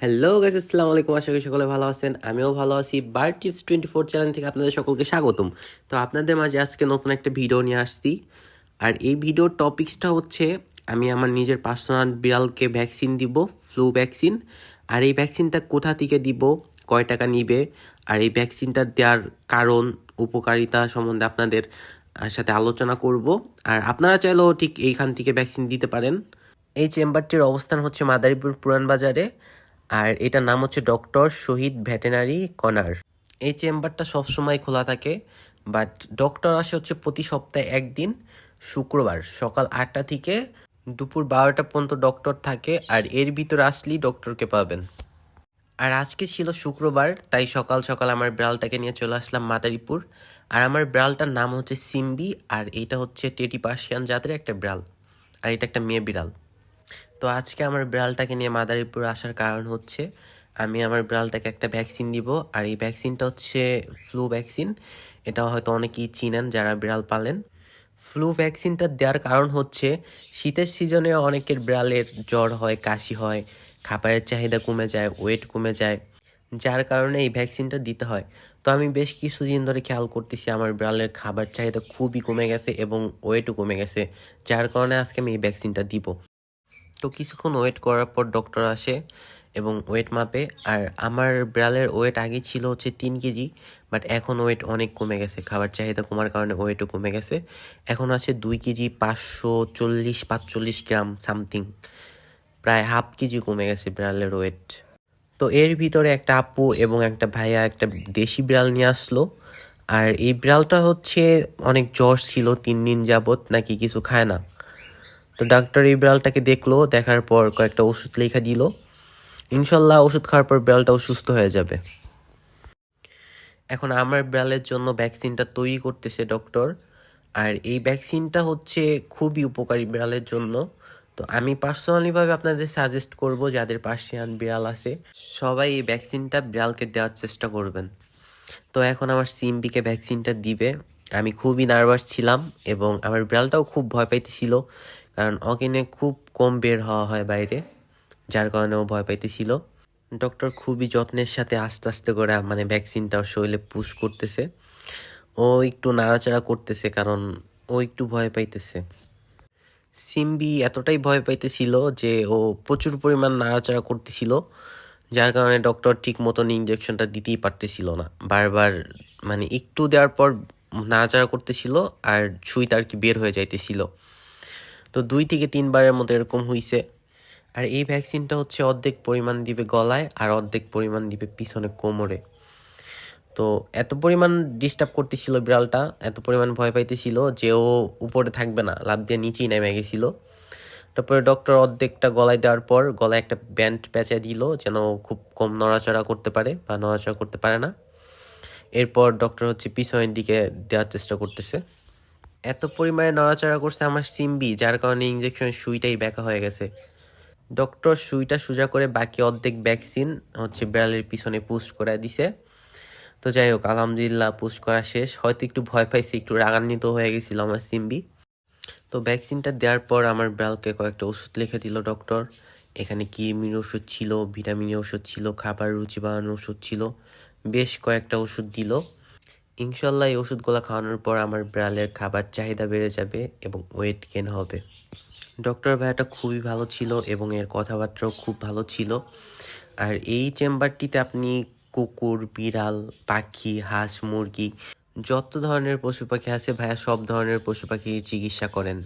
Hello guys আসসালামু আলাইকুম। আশা করি সকলে ভালো আছেন। আমিও ভালো আছি। বার টিপস টোয়েন্টি ফোর চ্যানেল থেকে আপনাদের সকলকে স্বাগতম। তো আপনাদের মাঝে আজকে নতুন একটা ভিডিও নিয়ে আসছি। আর এই ভিডিওর টপিক্সটা হচ্ছে, আমি আমার নিজের পার্সোনাল বিড়ালকে ভ্যাকসিন দিব ফ্লু ভ্যাকসিন আর এই ভ্যাকসিনটা কোথা থেকে দিব, কয় টাকা নিবে, আর এই ভ্যাকসিনটা দেওয়ার কারণ, উপকারিতা সম্বন্ধে আপনাদের সাথে আলোচনা করব। আর আপনারা চাইলেও ঠিক এইখান থেকে ভ্যাকসিন দিতে পারেন। এই চেম্বারটির অবস্থান হচ্ছে মাদারীপুর পুরান বাজারে। আর এটার নাম হচ্ছে ডক্টর শহীদ ভেটেনারি কর্নার এই চেম্বারটা সবসময় খোলা থাকে, বাট ডক্টর আসে হচ্ছে প্রতি সপ্তাহে একদিন, শুক্রবার সকাল আটটা থেকে দুপুর বারোটা পর্যন্ত ডক্টর থাকে আর এর ভিতরে আসলেই ডক্টরকে পাবেন। আর আজকে ছিল শুক্রবার, তাই সকাল সকাল আমার বিড়ালটাকে নিয়ে চলে আসলাম মাদারীপুর। আর আমার বিড়ালটার নাম হচ্ছে সিম্বি, আর এটা হচ্ছে টেটি পার্সিয়ান জাতের একটা বিড়াল, আর এটা একটা মেয়ে বিড়াল। তো আজকে আমার বিড়ালটাকে নিয়ে মাদারীপুর আসার কারণ হচ্ছে, আমি আমার বিড়ালটাকে একটা ভ্যাকসিন দিব, আর এই ভ্যাকসিনটা হচ্ছে ফ্লু ভ্যাকসিন এটা হয়তো অনেকেই চিনেন যারা বিড়াল পালেন। ফ্লু ভ্যাকসিনটা দেওয়ার কারণ হচ্ছে, শীতের সিজনে অনেকের বিড়ালের জ্বর হয়, কাশি হয়, খাবারের চাহিদা কমে যায় ওয়েট কমে যায়, যার কারণে এই ভ্যাকসিনটা দিতে হয়। তো আমি বেশ কিছুদিন ধরে খেয়াল করতেছি, আমার বিড়ালের খাবার চাহিদা খুবই কমে গেছে এবং ওয়েটও কমে গেছে, যার কারণে আজকে আমি এই ভ্যাকসিনটা দিব। তো কিছুক্ষণ ওয়েট করার পর ডক্টর আসে এবং ওয়েট মাপে। আর আমার বিড়ালের ওয়েট আগে ছিল হচ্ছে তিন কেজি বাট এখন ওয়েট অনেক কমে গেছে। খাবার চাহিদা কমার কারণে ওয়েটও কমে গেছে। এখন আছে দুই কেজি পাঁচশো চল্লিশ, পাঁচচল্লিশ গ্রাম সামথিং প্রায় হাফ কেজি কমে গেছে বিড়ালের ওয়েট তো এর ভিতরে একটা আপু এবং একটা ভাইয়া একটা দেশি বিড়াল নিয়ে আসলো। আর এই বিড়ালটা হচ্ছে অনেক জ্বর ছিল তিন দিন যাবত নাকি কিছু খায় না। তো ডাক্তার এই বিড়ালটাকে দেখল, দেখার পর কয়েকটা ওষুধ লেখা দিল। ইনশাল্লাহ ওষুধ খাওয়ার পর বিড়ালটাও সুস্থ হয়ে যাবে। এখন আমার বিড়ালের জন্য ভ্যাকসিনটা তৈরি করতেছে ডক্টর। আর এই ভ্যাকসিনটা হচ্ছে খুবই উপকারী বিড়ালের জন্য। তো আমি পার্সোনালিভাবে আপনাদের সাজেস্ট করব, যাদের পার্সিয়ান বিড়াল আছে, সবাই এই ভ্যাকসিনটা বিড়ালকে দেওয়ার চেষ্টা করবেন। তো এখন আমার সিম্বিকে ভ্যাকসিনটা দিবে। আমি খুবই নার্ভাস ছিলাম এবং আমার বিড়ালটাও খুব ভয় পাইতেছিল। কারণ অকিনে খুব কম বের হওয়া হয় বাইরে, যার কারণে ও ভয় পাইতেছিল। ডক্টর খুবই যত্নের সাথে আস্তে আস্তে করে মানে ভ্যাকসিনটা ওর শরীরে পুশ করতেছে। ও একটু নাড়াচাড়া করতেছে কারণ ও একটু ভয় পাইতেছে। সিম্বি এতটাই ভয় পাইতেছিল যে ও প্রচুর পরিমাণ নাড়াচাড়া করতেছিল, যার কারণে ডক্টর ঠিক মতন ইঞ্জেকশনটা দিতেই পারতেছিল না। বারবার মানে একটু দেওয়ার পর নাড়াচাড়া করতেছিল আর সুইটা আর কি বের হয়ে যাইতেছিল। তো দুই থেকে তিনবারের মতো এরকম হইছে। আর এই ভ্যাকসিনটা হচ্ছে অর্ধেক পরিমাণ দিবে গলায় আর অর্ধেক পরিমাণ দিবে পিছনে কোমরে। তো এত পরিমাণ ডিস্টার্ব করতেছিল বিড়ালটা, এত পরিমাণ ভয় পাইতেছিল যে ও উপরে থাকবে না লাভ দিয়ে নিচেই নেমে গেছিল। তারপরে ডক্টর অর্ধেকটা গলায় দেওয়ার পর গলায় একটা ব্যান্ড প্যাঁচা দিল যেন খুব কম নড়াচড়া করতে পারে বা নড়াচড়া করতে পারে না। এরপর ডক্টর হচ্ছে পিছনের দিকে দেওয়ার চেষ্টা করতেছে। এত পরিমাণে নড়াচড়া করছে আমার সিম্বি যার কারণে ইঞ্জেকশন সুইটাই ব্যাকা হয়ে গেছে। ডক্টর সুইটা সোজা করে বাকি অর্ধেক ভ্যাকসিন হচ্ছে বিড়ালের পিছনে পুস্ট করে দিছে। তো যাই হোক, আলহামদুলিল্লাহ পুস্ট করা শেষ। হয়তো একটু ভয় পাইছি, একটু রাগান্বিত হয়ে গেছিল আমার সিম্বি তো ভ্যাকসিনটা দেওয়ার পর আমার বিড়ালকে কয়েকটা ওষুধ লিখে দিল ডক্টর এখানে কিমির ওষুধ ছিল, ভিটামিনের ওষুধ ছিল খাবার রুচি বাড়ানোর ওষুধ ছিল। বেশ কয়েকটা ওষুধ দিল। ইনশাল্লাহ এই ওষুধগুলো খাওয়ানোর পর আমার বিড়ালের খাবার চাহিদা বেড়ে যাবে এবং ওয়েট গেন হবে। ডক্টর ভাইয়াটা খুবই ভালো ছিল এবং এর কথাবার্তাও খুব ভালো ছিল। আর এই চেম্বারটিতে আপনি কুকুর, বিড়াল, পাখি, হাঁস, মুরগি, যত ধরনের পশু পাখি আছে ভাইয়া, সব ধরনের পশু পাখি চিকিৎসা করেন।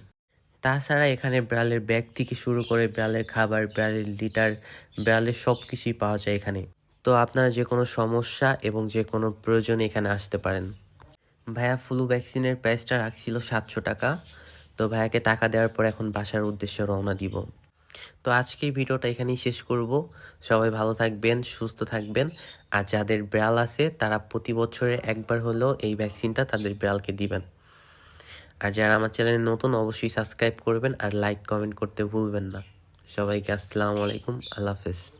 তাছাড়া এখানে বিড়ালের ব্যাগ থেকে শুরু করে বিড়ালের খাবার, বিড়ালের লিটার, বিড়ালের সব কিছুই পাওয়া যায় এখানে। তো আপনারা যে কোনো সমস্যা এবং যে কোনো প্রয়োজনে এখানে আসতে পারেন। ভাইয়া ফ্লু ভ্যাকসিনের প্রাইসটা রাখছিল সাতশো টাকা। তো ভাইয়াকে টাকা দেওয়ার পর এখন বাসার উদ্দেশ্যে রওনা দিব। তো আজকের ভিডিওটা এখানেই শেষ করব। সবাই ভালো থাকবেন, সুস্থ থাকবেন। আর যাদের বিড়াল আছে, তারা প্রতি বছরে একবার হলেও এই ভ্যাকসিনটা তাদের বিড়ালকে দিবেন। আর যারা আমার চ্যানেলে নতুন, অবশ্যই সাবস্ক্রাইব করবেন আর লাইক কমেন্ট করতে ভুলবেন না। সবাইকে আসসালামু আলাইকুম, আল্লাহ হাফেজ।